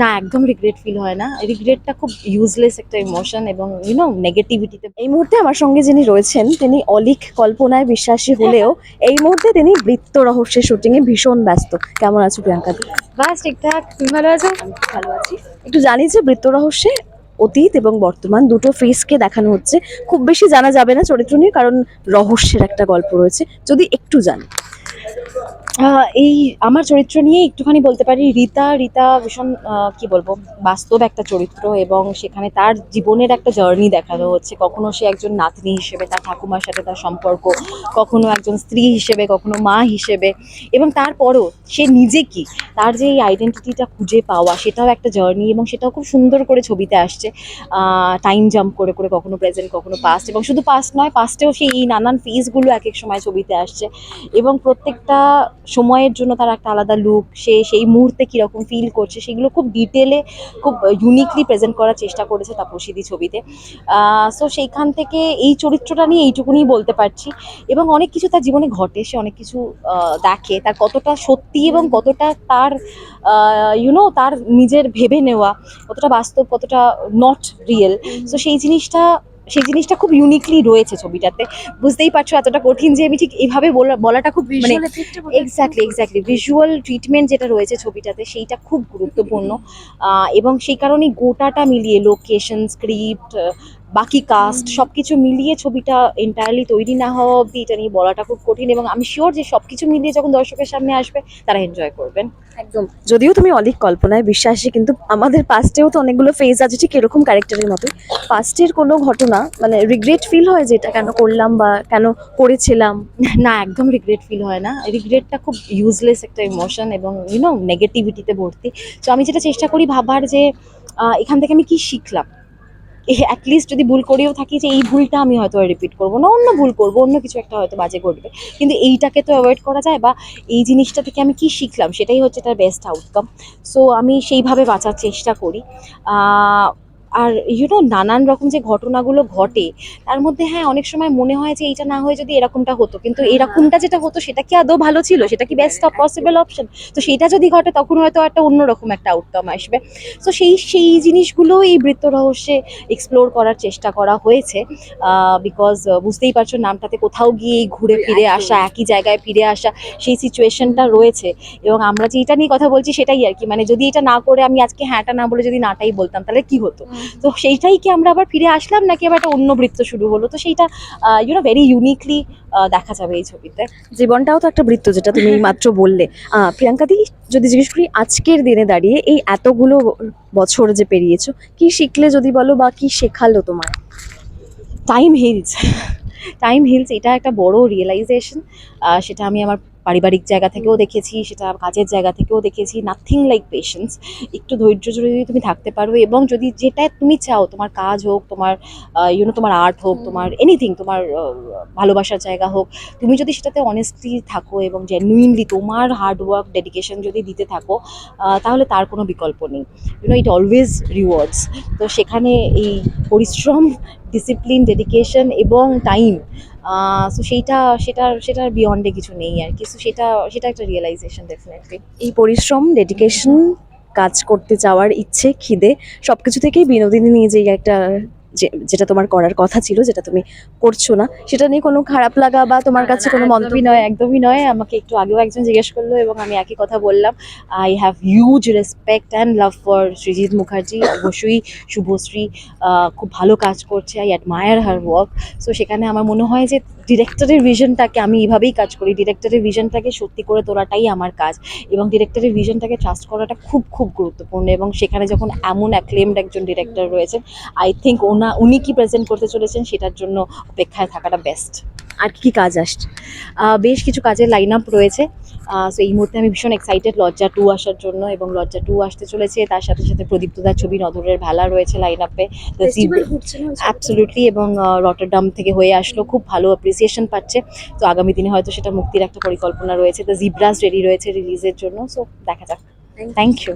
না একদম regret feel হয় না। রিগ্রেটটা খুব ইউজলেস একটা ইমোশন এবং ইউনো নেগেটিভিটিতে এই মুহূর্তে আমার সঙ্গে যিনি রয়েছেন তিনি অলিক কল্পনায় বিশ্বাসী হলেও এই মুহূর্তে তিনি বৃত্ত রহস্যের শুটিং এ ভীষণ ব্যস্ত। কেমন আছো প্রিয়াঙ্কা? বাস ঠিকঠাক। তুমি ভালো আছো? ভালো আছি। একটু জানি যে বৃত্ত রহস্যে অতীত এবং বর্তমান দুটো ফেসকে দেখানো হচ্ছে। খুব বেশি জানা যাবে না চরিত্র নিয়ে কারণ রহস্যের একটা গল্প রয়েছে। যদি একটু জানি। এই আমার চরিত্র নিয়ে একটুখানি বলতে পারি, রীতা রীতা ভীষণ কি বলব, বাস্তব একটা চরিত্র এবং সেখানে তার জীবনের একটা জার্নি দেখানো হচ্ছে। কখনো সে একজন নাতনি হিসেবে, তার ঠাকুমার সাথে তার সম্পর্ক, কখনো একজন স্ত্রী হিসেবে, কখনো মা হিসেবে এবং তারপরও সে নিজে কি, তার যে এই আইডেন্টিটিটা খুঁজে পাওয়া, সেটাও একটা জার্নি এবং সেটাও খুব সুন্দর করে ছবিতে আসছে। টাইম জাম্প করে করে কখনো প্রেজেন্ট কখনো পাস্ট এবং শুধু পাস্ট নয় পাস্টেও সেই এই নানান ফেজগুলো এক এক সময় ছবিতে আসছে এবং প্রত্যেকটা সময়ের জন্য তার একটা আলাদা লুক সে সেই মুহূর্তে কীরকম ফিল করছে সেগুলো খুব ডিটেলে খুব ইউনিকলি প্রেজেন্ট করার চেষ্টা করেছে তাপসীদি ছবিতে। সো সেইখান থেকে এই চরিত্রটা নিয়ে এইটুকুনি বলতে পারছি। এবং অনেক কিছু তার জীবনে ঘটে সে অনেক কিছু দেখে। তার কতটা সত্যি এবং কতটা তার ইউনো তার নিজের ভেবে নেওয়া কতটা বাস্তব কতটা নট রিয়েল সো সেই জিনিসটা সেই জিনিসটা খুব ইউনিকলি রয়েছে ছবিটাতে। বুঝতেই পারছ এতটা কঠিন যে আমি ঠিক এইভাবে বলা- বলাটা খুব মানে এক্স্যাক্টলি এক্স্যাক্টলি ভিজুয়াল ট্রিটমেন্ট যেটা রয়েছে ছবিটাতে সেইটা খুব গুরুত্বপূর্ণ। এবং সেই কারণে গোটাটা মিলিয়ে লোকেশন স্ক্রিপ্ট বাকি কাস্ট সব কিছু মিলিয়ে ছবিটা এন্টায়ারলি তৈরি না হওয়া অবধি এটা নিয়ে বলাটা খুব কঠিন এবং আমি শিওর যে সব কিছু মিলিয়ে যখন দর্শকের সামনে আসবে তারা এনজয় করবেন। একদম। যদিও তুমি অলিক কল্পনায় বিশ্বাসী কিন্তু আমাদের পাস্টেও তো অনেকগুলো ফেজ আছে ঠিক এরকম ক্যারেক্টারের মতো পাস্টের কোনো ঘটনা মানে রিগ্রেট ফিল হয় যে এটা কেন করলাম বা কেন করেছিলাম? না একদম রিগ্রেট ফিল হয় না। রিগ্রেটটা খুব ইউজলেস একটা ইমোশন এবং ইউনো নেগেটিভিটিতে ভর্তি। তো আমি যেটা চেষ্টা করি ভাবার যে এখান থেকে আমি কি শিখলাম? অ্যাটলিস্ট যদি ভুল করেও থাকি যে, এই ভুলটা আমি হয়তো রিপিট করব না, অন্য ভুল করব, অন্য কিছু একটা হয়তো বাজে ঘটবে। কিন্তু এইটাকে তো অ্যাভয়েড করা যায় বা এই জিনিসটা থেকে আমি কি শিখলাম, সেটাই হচ্ছে তার বেস্ট আউটকাম সো আমি সেইভাবে বাঁচার চেষ্টা করি। আর ইউনো নানান রকম যে ঘটনাগুলো ঘটে তার মধ্যে হ্যাঁ অনেক সময় মনে হয় যে এইটা না হয়ে যদি এরকমটা হতো। কিন্তু এরকমটা যেটা হতো সেটা কি আদৌ ভালো ছিল? সেটা কি বেস্ট অফ পসিবল অপশন তো সেটা যদি ঘটে তখন হয়তো একটা অন্যরকম একটা আউটকাম আসবে। তো সেই সেই জিনিসগুলো এই বৃত্ত রহস্যে এক্সপ্লোর করার চেষ্টা করা হয়েছে। বিকজ বুঝতেই পারছ নামটাতে কোথাও গিয়ে ঘুরে ফিরে আসা একই জায়গায় ফিরে আসা সেই সিচুয়েশনটা রয়েছে। এবং আমরা যে এটা নিয়ে কথা বলছি সেটাই আর কি। মানে যদি এটা না করে আমি আজকে হ্যাঁটা না বলে যদি নাটাই বলতাম তাহলে কি হতো? তো সেইটাই কি আমরা আবার ফিরে আসলাম নাকি আবার একটা অন্য বৃত্ত শুরু হলো? তো সেইটা ইউনো ভেরি ইউনিকলি দেখা যাবে এই ছবিতে। জীবনটাও তো একটা বৃত্ত যেটা তুমি মাত্র বললে। আহ, প্রিয়াঙ্কা দি যদি জিজ্ঞেস করি আজকের দিনে দাঁড়িয়ে এই এতগুলো বছর যে পেরিয়েছো কি শিখলে যদি বলো বা কি শেখালো তোমার টাইম হিলস টাইম হিলস এটা একটা বড় রিয়েলাইজেশন সেটা আমি আমার পারিবারিক জায়গা থেকেও দেখেছি সেটা কাজের জায়গা থেকেও দেখেছি। নাথিং লাইক পেশেন্স একটু ধৈর্য ধরে যদি তুমি থাকতে পারো এবং যদি যেটা তুমি চাও তোমার কাজ হোক তোমার ইউনো তোমার আর্ট হোক তোমার এনিথিং তোমার ভালোবাসার জায়গা হোক তুমি যদি সেটাতে অনেস্টলি থাকো এবং জেনুইনলি তোমার হার্ডওয়ার্ক ডেডিকেশন যদি দিতে থাকো তাহলে তার কোনো বিকল্প নেই। ইউনো ইট অলওয়েজ রিওয়ার্ডস তো সেখানে এই পরিশ্রম ডিসিপ্লিন ডেডিকেশন এবং টাইম সো সেইটা, সেটার সেটার বিয়ন্ডে কিছু নেই আর কি। সো সেটা সেটা একটা রিয়েলাইজেশন ডেফিনেটলি এই পরিশ্রম ডেডিকেশন কাজ করতে যাওয়ার ইচ্ছে, খিদে সব কিছু থেকেই বিনোদিনী নিয়ে যে একটা যেটা তোমার করার কথা ছিল যেটা তুমি করছ না সেটা নিয়ে কোনো খারাপ লাগা বা তোমার কাছে কোনো মন্তব্য? নয় একদমই নয়। আমাকে একটু আগেও একজন জিজ্ঞেস করল এবং আমি একই কথা বললাম। I have huge respect and love for Srijit Mukherjee অবশ্যই শুভশ্রী খুব ভালো কাজ করছে। I admire her work so সেখানে আমার মনে হয় যে ডিরেক্টরের ভিশনটাকে আমি এইভাবেই কাজ করি। ডিরেক্টরের ভিশনটাকে সত্যি করে তোলাটাই আমার কাজ। এবং ডিরেক্টরের ভিশনটাকে ট্রাস্ট করাটা খুব খুব গুরুত্বপূর্ণ। এবং সেখানে যখন এমন অ্যাক্লেমড একজন ডিরেক্টর রয়েছেন আই থিঙ্ক ওনা উনি কি প্রেজেন্ট করতে চলেছেন সেটার জন্য অপেক্ষায় থাকাটা বেস্ট আর কি কাজ আসছে? বেশ কিছু কাজের লাইন আপ রয়েছে সো এই মুহূর্তে আমি ভীষণ এক্সাইটেড লজ্জা টু আসার জন্য এবং লজ্জা টু আসতে চলেছে। তার সাথে সাথে প্রদীপ্তদার ছবি নজরের ভেলা রয়েছে লাইন আপে অ্যাবসলিউটলি এবং রটারডাম থেকে হয়ে আসলো। খুব ভালো অ্যাপ্রিসিয়েশন পাচ্ছে। তো আগামী দিনে হয়তো সেটা মুক্তির একটা পরিকল্পনা রয়েছে। দ্য জিব্রাস রেডি রয়েছে রিলিজের জন্য। সো দেখা যাক। Thank you